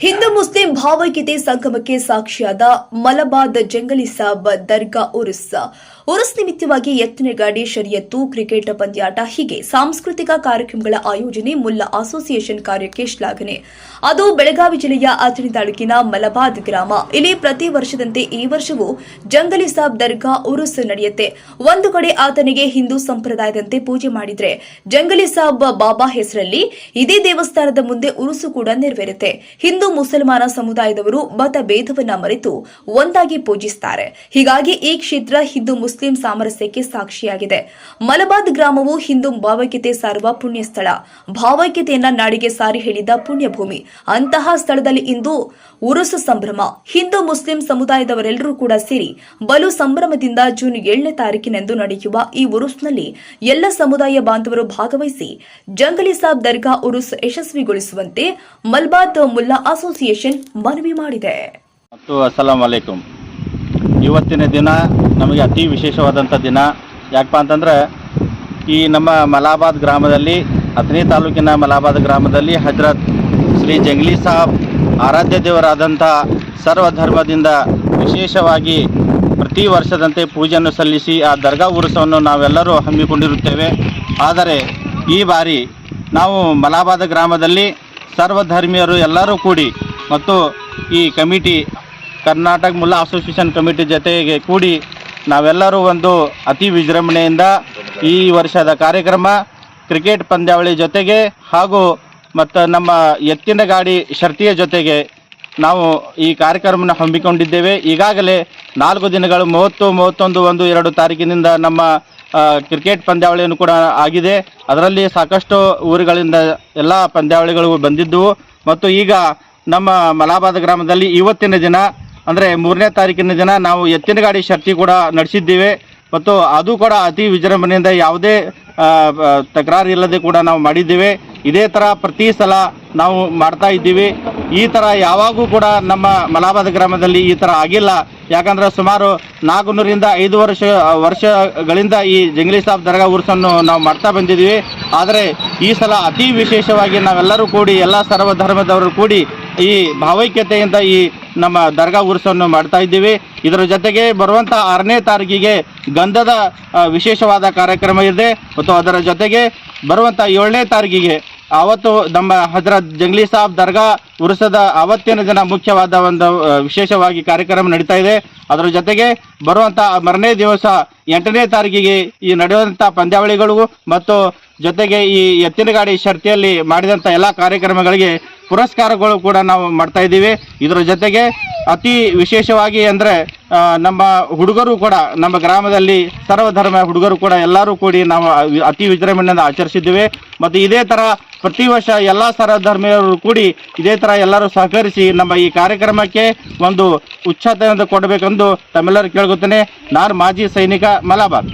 Hindu Muslim ಭಾವೈಕ್ಯತೆ ಸಂಗಮಕ್ಕೆ ಸಾಕ್ಷಿಯಾದ ಮಲಬಾದ್ ಜಂಗಲಿ ಸಾಬ್ ದರ್ಗಾ ಉರುಸ್ ಉರುಸ್ ನಿಮಿತ್ತವಾಗಿ ಎತ್ತಿನ ಗಾಡಿ ಶರಿಯತ್ತು, ಕ್ರಿಕೆಟ್ ಪಂದ್ಯಾಟ, ಹೀಗೆ ಸಾಂಸ್ಕೃತಿಕ ಕಾರ್ಯಕ್ರಮಗಳ ಆಯೋಜನೆ ಮುಲ್ಲಾ ಅಸೋಸಿಯೇಷನ್ ಕಾರ್ಯಕ್ಕೆ ಶ್ಲಾಘನೆ. ಅದು ಬೆಳಗಾವಿ ಜಿಲ್ಲೆಯ ಅಥಣಿ ತಾಲೂಕಿನ ಮಲಬಾದ್ ಗ್ರಾಮ. ಇಲ್ಲಿ ಪ್ರತಿ ವರ್ಷದಂತೆ ಈ ವರ್ಷವೂ ಜಂಗಲಿ ಸಾಬ್ ದರ್ಗಾ ಉರುಸ್ ನಡೆಯುತ್ತೆ. ಒಂದು ಕಡೆ ಆತನಿಗೆ ಹಿಂದೂ ಸಂಪ್ರದಾಯದಂತೆ ಪೂಜೆ ಮಾಡಿದ್ರೆ ಜಂಗಲಿ ಸಾಬ್ ಬಾಬಾ ಹೆಸರಲ್ಲಿ ಇದೇ ದೇವಸ್ಥಾನದ ಮುಂದೆ ಉರುಸು ಕೂಡ ನೆರವೇರುತ್ತೆ. ಹಿಂದೂ ಮುಸಲ್ಮಾನ ಸಮುದಾಯದವರು ಮತ ಭೇದವನ್ನ ಮರೆತು ಒಂದಾಗಿ ಪೂಜಿಸುತ್ತಾರೆ ಹೀಗಾಗಿ ಈ ಕ್ಷೇತ್ರ ಹಿಂದೂ ಸಾಮರಸ್ಯಕ್ಕೆ ಸಾಕ್ಷಿಯಾಗಿದೆ. ಮಲಬಾದ್ ಗ್ರಾಮವು ಹಿಂದೂ ಭಾವೈಕ್ಯತೆ ಸಾರುವ ಪುಣ್ಯ ಸ್ಥಳ ಭಾವೈಕ್ಯತೆಯನ್ನ ನಾಡಿಗೆ ಸಾರಿ ಹೇಳಿದ ಪುಣ್ಯಭೂಮಿ. ಅಂತಹ ಸ್ಥಳದಲ್ಲಿ ಇಂದು ಉರುಸು ಸಂಭ್ರಮ. ಹಿಂದೂ ಮುಸ್ಲಿಂ ಸಮುದಾಯದವರೆಲ್ಲರೂ ಕೂಡ ಸೇರಿ ಬಲು ಸಂಭ್ರಮದಿಂದ ಜೂನ್ ಏಳನೇ ತಾರೀಕಿನಂದು ನಡೆಯುವ ಈ ಉರುಸ್ನಲ್ಲಿ ಎಲ್ಲ ಸಮುದಾಯ ಬಾಂಧವರು ಭಾಗವಹಿಸಿ ಜಂಗಲಿ ಸಾಬ್ ದರ್ಗಾ ಉರುಸ್ ಯಶಸ್ವಿಗೊಳಿಸುವಂತೆ ಮಲ್ಬಾದ್ ಮುಲ್ಲಾ ಅಸೋಸಿಯೇಷನ್ ಮನವಿ ಮಾಡಿದೆ. ಇವತ್ತಿನ ದಿನ ನಮಗೆ ಅತಿ ವಿಶೇಷವಾದಂಥ ದಿನ. ಯಾಕಪ್ಪ ಅಂತಂದ್ರೆ ಈ ನಮ್ಮ ಮಲಾಬಾದ್ ಗ್ರಾಮದಲ್ಲಿ, ಅಥಣಿ ತಾಲೂಕಿನ ಮಲಾಬಾದ್ ಗ್ರಾಮದಲ್ಲಿ ಹಜರತ್ ಶ್ರೀ ಜಂಗ್ಲಿ ಸಾಬ್ ಆರಾಧ್ಯ ದೇವರಾದಂಥ ಸರ್ವಧರ್ಮದಿಂದ ವಿಶೇಷವಾಗಿ ಪ್ರತಿ ವರ್ಷದಂತೆ ಪೂಜೆಯನ್ನು ಸಲ್ಲಿಸಿ ಆ ದರ್ಗಾ ಉರುಸವನ್ನು ನಾವೆಲ್ಲರೂ ಹಮ್ಮಿಕೊಂಡಿರುತ್ತೇವೆ. ಆದರೆ ಈ ಬಾರಿ ನಾವು ಮಲಾಬಾದ್ ಗ್ರಾಮದಲ್ಲಿ ಸರ್ವಧರ್ಮೀಯರು ಎಲ್ಲರೂ ಕೂಡಿ ಮತ್ತು ಈ committee Karnataka Mulla association committee ಜೊತೆಗೆ ಕೂಡಿ ನಾವೆಲ್ಲರೂ ಒಂದು ಅತಿ ವಿಜೃಂಭಣೆಯಿಂದ ಈ ವರ್ಷದ ಕಾರ್ಯಕ್ರಮ ಕ್ರಿಕೆಟ್ ಪಂದ್ಯಾವಳಿ ಜೊತೆಗೆ ಹಾಗೂ ಮತ್ತು ನಮ್ಮ ಎತ್ತಿನ ಗಾಡಿ ಶರ್ತಿಯ ಜೊತೆಗೆ ನಾವು ಈ ಕಾರ್ಯಕ್ರಮನ ಹಮ್ಮಿಕೊಂಡಿದ್ದೇವೆ. ಈಗಾಗಲೇ ನಾಲ್ಕು ದಿನಗಳು, ಮೂವತ್ತು, ಮೂವತ್ತೊಂದು, ಒಂದು, ಎರಡು ತಾರೀಕಿನಿಂದ ನಮ್ಮ ಕ್ರಿಕೆಟ್ ಪಂದ್ಯಾವಳಿಯನ್ನು ಕೂಡ ಆಗಿದೆ. ಅದರಲ್ಲಿ ಸಾಕಷ್ಟು ಊರುಗಳಿಂದ ಎಲ್ಲ ಪಂದ್ಯಾವಳಿಗಳು ಬಂದಿದ್ದವು. ಮತ್ತು ಈಗ ನಮ್ಮ ಮಲಾಬಾದ್ ಗ್ರಾಮದಲ್ಲಿ ಇವತ್ತಿನ ದಿನ ಅಂದರೆ ಮೂರನೇ ತಾರೀಕಿನ ದಿನ ನಾವು ಎತ್ತಿನ ಗಾಡಿ ಶರ್ತಿ ಕೂಡ ನಡೆಸಿದ್ದೀವಿ. ಮತ್ತು ಅದು ಕೂಡ ಅತಿ ವಿಜೃಂಭಣೆಯಿಂದ ಯಾವುದೇ ತಕರಾರು ಇಲ್ಲದೆ ಕೂಡ ನಾವು ಮಾಡಿದ್ದೇವೆ. ಇದೇ ಥರ ಪ್ರತಿ ಸಲ ನಾವು ಮಾಡ್ತಾ ಇದ್ದೀವಿ. ಈ ಥರ ಯಾವಾಗೂ ಕೂಡ ನಮ್ಮ ಮಲಾಬಾದ್ ಗ್ರಾಮದಲ್ಲಿ ಈ ಥರ ಆಗಿಲ್ಲ. ಯಾಕಂದ್ರೆ ಸುಮಾರು ನಾಲ್ಕುನೂರಿಂದ ಐದು ವರ್ಷ, ವರ್ಷಗಳಿಂದ ಈ ಜಂಗ್ಲಿ ಸಾಬ್ ದರ್ಗಾ ಉರ್ಸನ್ನು ನಾವು ಮಾಡ್ತಾ ಬಂದಿದ್ದೀವಿ. ಆದರೆ ಈ ಸಲ ಅತಿ ವಿಶೇಷವಾಗಿ ನಾವೆಲ್ಲರೂ ಕೂಡಿ, ಎಲ್ಲ ಸರ್ವಧರ್ಮದವರು ಕೂಡಿ ಈ ಭಾವೈಕ್ಯತೆಯಿಂದ ಈ ನಮ್ಮ ದರ್ಗಾ ಉರ್ಸವನ್ನು ಮಾಡ್ತಾ ಇದ್ದೀವಿ. ಇದರ ಜೊತೆಗೆ ಬರುವಂಥ ಆರನೇ ತಾರೀಕಿಗೆ ಗಂಧದ ವಿಶೇಷವಾದ ಕಾರ್ಯಕ್ರಮ ಇದೆ. ಮತ್ತು ಅದರ ಜೊತೆಗೆ ಬರುವಂಥ ಏಳನೇ ತಾರೀಕಿಗೆ ಆವತ್ತು ನಮ್ಮ ಹಜರತ್ ಜಂಗ್ಲಿ ಸಾಬ್ ದರ್ಗಾ ಉರುಸದ ಆವತ್ತಿನ ದಿನ ಮುಖ್ಯವಾದ ಒಂದು ವಿಶೇಷವಾಗಿ ಕಾರ್ಯಕ್ರಮ ನಡೀತಾ ಇದೆ. ಅದರ ಜೊತೆಗೆ ಬರುವಂಥ ಮರನೇ ದಿವಸ ಎಂಟನೇ ತಾರೀಕಿಗೆ ಈ ನಡೆಯುವಂಥ ಪಂದ್ಯಾವಳಿಗಳು ಮತ್ತು ಜೊತೆಗೆ ಈ ಎತ್ತಿನ ಗಾಡಿ ಶರ್ತಿಯಲ್ಲಿ ಮಾಡಿದಂಥ ಎಲ್ಲ ಕಾರ್ಯಕ್ರಮಗಳಿಗೆ ಪುರಸ್ಕಾರಗಳು ಕೂಡ ನಾವು ಮಾಡ್ತಾ ಇದ್ದೀವಿ. ಇದರ ಜೊತೆಗೆ ಅತಿ ವಿಶೇಷವಾಗಿ ಅಂದರೆ ನಮ್ಮ ಹುಡುಗರು ಕೂಡ, ನಮ್ಮ ಗ್ರಾಮದಲ್ಲಿ ಸರ್ವಧರ್ಮ ಹುಡುಗರು ಕೂಡ ಎಲ್ಲರೂ ಕೂಡಿ ನಾವು ಅತಿ ವಿಜೃಂಭಣೆಯಿಂದ ಆಚರಿಸಿದ್ದೇವೆ. ಮತ್ತು ಇದೇ ಥರ ಪ್ರತಿ ವರ್ಷ ಎಲ್ಲ ಸರ್ವಧರ್ಮೀಯರು ಕೂಡಿ ಇದೇ ಥರ ಎಲ್ಲರೂ ಸಹಕರಿಸಿ ನಮ್ಮ ಈ ಕಾರ್ಯಕ್ರಮಕ್ಕೆ ಒಂದು ಉಚ್ಛತೆಯನ್ನು ಕೊಡಬೇಕೆಂದು ತಮ್ಮೆಲ್ಲರೂ ಕೇಳ್ಕೊತೇನೆ. ನಾನು ಮಾಜಿ ಸೈನಿಕ ಮಲಾಬಾದ್